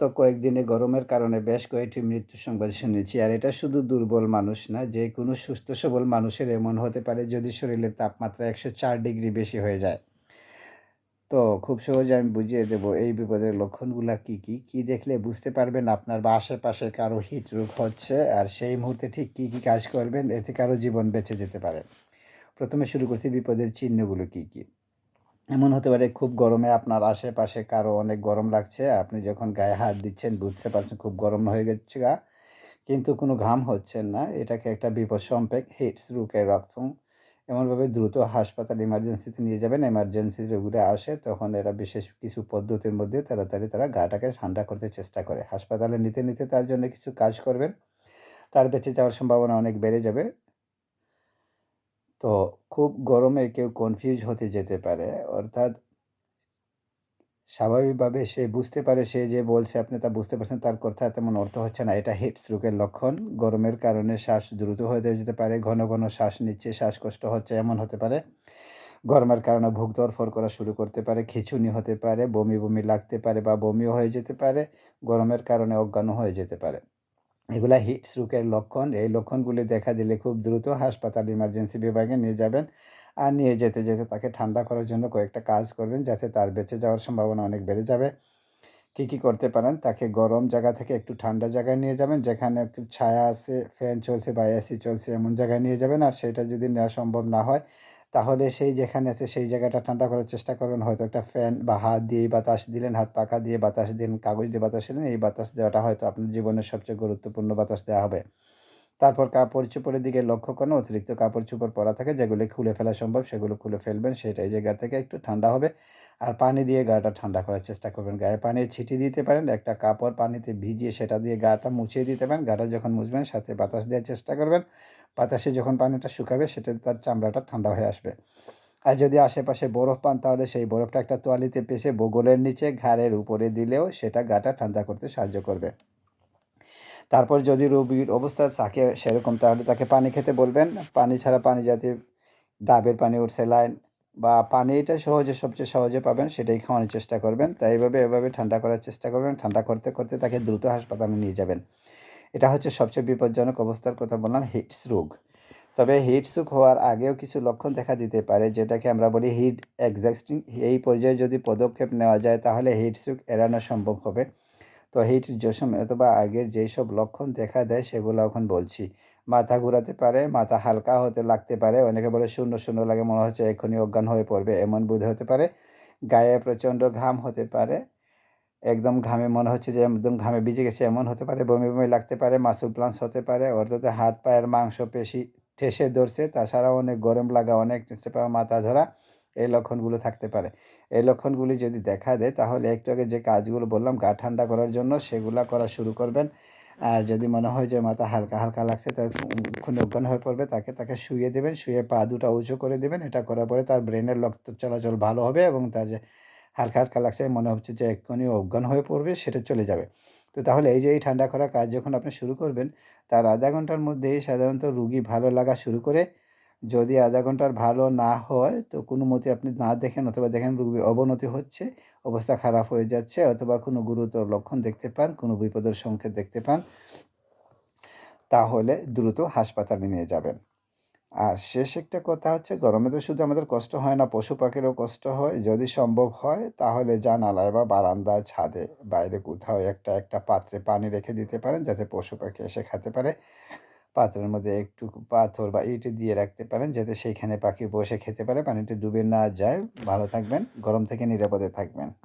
তো কয়েকদিনে গরমের কারণে বেশ কয়েকটি মৃত্যুর সংবাদ শুনেছি। আর এটা শুধু দুর্বল মানুষ না, যে কোনো সুস্থ সবল মানুষের এমন হতে পারে যদি শরীরের তাপমাত্রা ১০৪ ডিগ্রি বেশি হয়ে যায়। তো খুব সহজে আমি বুঝিয়ে দেব এই বিপদের লক্ষণগুলো কী, কী? কী দেখলে বুঝতে পারবেন আপনার বা আশেপাশে কারও হৃদরোগ হচ্ছে আর সেই মুহূর্তে ঠিক কী, কী কাজ করবেন এতে কারও জীবন বেঁচে যেতে পারে। প্রথমে শুরু করছি বিপদের চিহ্নগুলো কী, কী? এমন হতে পারে খুব গরমে আপনার আশেপাশে কারও অনেক গরম লাগছে। আপনি যখন গায়ে হাত দিচ্ছেন বুঝতে পারছেন খুব গরম হয়ে গেছে গা। কিন্তু কোনো ঘাম হচ্ছে না। এটাকে একটা বিপদ সম্পেক হিট রুকে লক্ষণ। এমনভাবে দ্রুত হাসপাতাল ইমার্জেন্সিতে নিয়ে যাবেন। এমার্জেন্সি রোগীরা আসে তখন এরা বিশেষ কিছু পদ্ধতির মধ্যে তাড়াতাড়ি তারা গাটাকে ঠান্ডা করতে চেষ্টা করে। হাসপাতালে নিতে, নিতে তার জন্য কিছু কাজ করবেন। তার বেঁচে যাওয়ার সম্ভাবনা অনেক বেড়ে যাবে। তো খুব গরমে কেউ কনফিউজ হতে যেতে পারে। অর্থাৎ স্বাভাবিকভাবে সে বুঝতে পারে সে যে বলছে আপনি তা বুঝতে পারছেন তার কথা তেমন অর্থ হচ্ছে না। এটা হিট স্ট্রোকের লক্ষণ। গরমের কারণে শ্বাস দ্রুত হয়ে যেতে পারে। ঘন, ঘন শ্বাস নিচ্ছে, শ্বাসকষ্ট হচ্ছে এমন হতে পারে। গরমের কারণে বুক ধড়ফড় করা শুরু করতে পারে, খিঁচুনি হতে পারে, বমি, বমি লাগতে পারে বা বমিও হয়ে যেতে পারে। গরমের কারণে অজ্ঞানও হয়ে যেতে পারে। এগুলা হিট স্ট্রোকের লক্ষণ। এই লক্ষণগুলি দেখা দিলে খুব দ্রুত হাসপাতাল ইমার্জেন্সি বিভাগে নিয়ে যাবেন। আর নিয়ে যেতে, যেতে তাকে ঠান্ডা করার জন্য কয়েকটা কাজ করবেন যাতে তার বেঁচে যাওয়ার সম্ভাবনা অনেক বেড়ে যাবে। কী, কী করতে পারেন? তাকে গরম জায়গা থেকে একটু ঠান্ডা জায়গায় নিয়ে যাবেন যেখানে একটু ছায়া আছে, ফ্যান চলছে বা এসি চলছে এমন জায়গায় নিয়ে যাবেন। আর সেটা যদি নেওয়া সম্ভব না হয় তাহলে সেই যেখানে আছে সেই জায়গাটা ঠান্ডা করার চেষ্টা করবেন। হয়তো একটা ফ্যান বা হাত দিয়ে বাতাস দিলেন, হাত পাখা দিয়ে বাতাস দিলেন, কাগজ দিয়ে বাতাস দিলেন। এই বাতাস দেওয়াটা হয়তো আপনার জীবনের সবচেয়ে গুরুত্বপূর্ণ বাতাস দেওয়া হবে। তারপর কাপড়-চোপড়ের দিকে লক্ষ্য করুন। অতিরিক্ত কাপড়-চোপড় পরা থাকে যেগুলি খুলে ফেলা সম্ভব সেগুলো খুলে ফেলবেন। সেটা এই জায়গা থেকে একটু ঠান্ডা হবে। আর পানি দিয়ে গাটা ঠান্ডা করার চেষ্টা করবেন। গায়ে পানি ছিটিয়ে দিতে পারেন। একটা কাপড় পানিতে ভিজিয়ে সেটা দিয়ে গাটা মুছিয়ে দিতে পারেন। গাটা যখন মুছবেন সাথে বাতাস দেওয়ার চেষ্টা করবেন। বাতাসে যখন পানিটা শুকাবে সেটাতে তার চামড়াটা ঠান্ডা হয়ে আসবে। আর যদি আশেপাশে বরফ পান তাহলে সেই বরফটা একটা তোয়ালিতে পেঁচে বগলের নিচে ঘাড়ের উপরে দিলেও সেটা গাটা ঠান্ডা করতে সাহায্য করবে। তারপর যদি রোগীর অবস্থা থাকে সেরকম তাহলে তাকে পানি খেতে বলবেন। পানি ছাড়া পানি জাতীয় ডাবের পানি উঠছে লাইন বা পানি এটা সহজে সবচেয়ে সহজে পাবেন সেটাই খাওয়ানোর চেষ্টা করবেন। তাই এভাবে এভাবে ঠান্ডা করার চেষ্টা করবেন। ঠান্ডা করতে, করতে তাকে দ্রুত হাসপাতালে নিয়ে যাবেন। এটা হচ্ছে সবচেয়ে বিপজ্জনক অবস্থার কথা বললাম হিটস রোগ। তবে হিট স্ট্রোক হওয়ার আগেও কিছু লক্ষণ দেখা দিতে পারে, যেটাকে আমরা বলি হিট এক্সাস্টিং। এই পর্যায়ে যদি পদক্ষেপ নেওয়া যায়, তাহলে হিট স্ট্রোক এড়ানো সম্ভব হবে। তো হিট জসম অথবা আগের যেই সব লক্ষণ দেখা দেয়, সেগুলো এখন বলছি। মাথা ঘুরাতে পারে, মাথা হালকা হতে লাগতে পারে, অনেকে বলে শূন্য শূন্য লাগে, মনে হচ্ছে এখনই অজ্ঞান হয়ে পড়বে, এমন বোধ হতে পারে। গায়ে প্রচণ্ড ঘাম হতে পারে একদম ঘামে মনে হচ্ছে যে একদম ঘামে ভিজে গেছে, এমন হতে পারে, বমি বমি লাগতে পারে মাসুল প্লান্স হতে পারে অর্থাৎ হাত পায়ের মাংস পেশি ঠেসে ধরছে, তাছাড়াও অনেক গরম লাগা, অনেক টেস্টে পাওয়া মাথা ধরা এই লক্ষণগুলো থাকতে পারে। এই লক্ষণগুলি যদি দেখা দেয়, তাহলে একটু আগে যে কাজগুলো বললাম, গা ঠান্ডা করার জন্য সেগুলো করা শুরু করবেন। আর যদি মনে হয় যে মাথা হালকা হালকা লাগছে তখন অজ্ঞান হয়ে পড়বে, তাকে তাকে শুয়ে দেবেন শুয়ে পা দুটা উঁচু করে দেবেন, এটা করার পরে তার ব্রেনের রক্ত চলাচল ভালো হবে এবং তার যে হালকা হালকা লাগছে, মনে হচ্ছে যে এক্ষুনি অজ্ঞান হয়ে পড়বে, সেটা চলে যাবে। তো তাহলে এই যে এই ঠান্ডা করা কাজ যখন আপনি শুরু করবেন, তার আধা ঘণ্টার মধ্যেই সাধারণত রুগী ভালো লাগা শুরু করে, যদি আধা ঘণ্টার ভালো না হয়, তো কোনো মতে আপনি না দেখেন অথবা দেখেন রুগী অবনতি হচ্ছে, অবস্থা খারাপ হয়ে যাচ্ছে, অথবা কোনো গুরুতর লক্ষণ দেখতে পান, কোনো বিপদের সংকেত দেখতে পান, তাহলে দ্রুত হাসপাতালে নিয়ে যাবেন। আর শেষ একটা কথা হচ্ছে, গরমে তো শুধু আমাদের কষ্ট হয় না পশু পাখিরও কষ্ট হয়। যদি সম্ভব হয়, তাহলে জানালায় বা বারান্দায় ছাদে বাইরে কোথাও একটা একটা পাত্রে পানি রেখে দিতে পারেন, যাতে পশু পাখি এসে খেতে পারে। পাত্রের মধ্যে একটু পাথর বা ইট দিয়ে রাখতে পারেন, যাতে সেইখানে পাখি বসে খেতে পারে। পানিটা ডুবে না যায়। ভালো থাকবেন। গরম থেকে নিরাপদে থাকবেন।